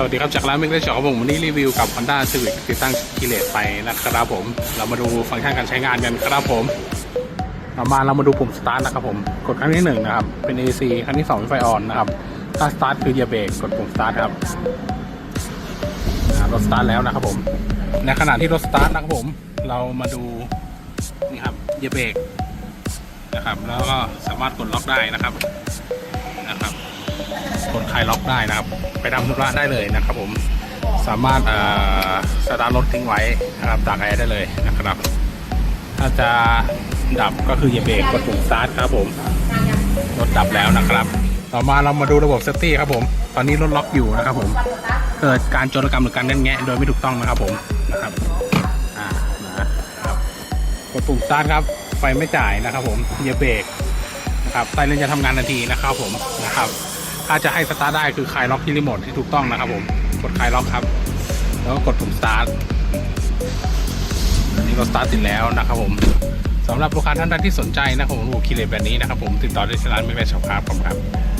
สวัสดีครับจากร้านเมกเดชของผมวันนี้รีวิวกับ Honda Civic ติดตั้งกิเลสไปนะครับผม เรามาดูฟังก์ชันการใช้งานกันครับผมต่อมาเรามาดูปุ่มสตาร์ทนะครับผม กดครั้งที่หนึ่งนะครับ เป็น AC ครั้งที่สองเป็นไฟออนนะครับ ถ้าสตาร์ทคือเหยียบเบรกกดปุ่มสตาร์ทครับรถสตาร์ทแล้วนะครับผม ในขณะที่รถสตาร์ทนะครับผม เรามาดูนี่ครับเหยียบเบรกนะครับ แล้วก็สามารถกดล็อกได้นะครับ ลายล็อกได้นะครับ ไปทำธุระได้เลยนะครับ ผมสามารถอ่อสตาร์ทรถทิ้งไว้นะครับตากแอร์ได้เลยนะครับ ถ้าจะดับก็คือเหยียบเบรกกดปุ่มสตาร์ทครับผมรถดับแล้วนะครับ ต่อมาเรามาดูระบบเซฟตี้ครับผม ตอนนี้รถล็อกอยู่นะครับผม เกิดการโจรกรรมหรือการแน่นแงะโดยไม่ถูกต้องนะครับผมนะครับอ่านะครับกดปุ่มสตาร์ทครับ ไฟไม่จ่ายนะครับผมเหยียบเบรกนะครับไซเรนจะทำงานทันทีนะครับผมนะครับ ถ้าจะให้สตาร์ทได้คือคลายล็อกที่รีโมทที่ถูกต้องนะครับผมกดคลายล็อกครับ แล้วก็กดปุ่มสตาร์ทอันนี้ราสตาร์ทติดแล้วนะครับผมสำหรับลูกค้าท่านใดที่สนใจนะครับผมระบบคีเลตแบบนี้นะครับผมติดต่อได้ที่ร้านไม่แม่ช็อปครับผมครับ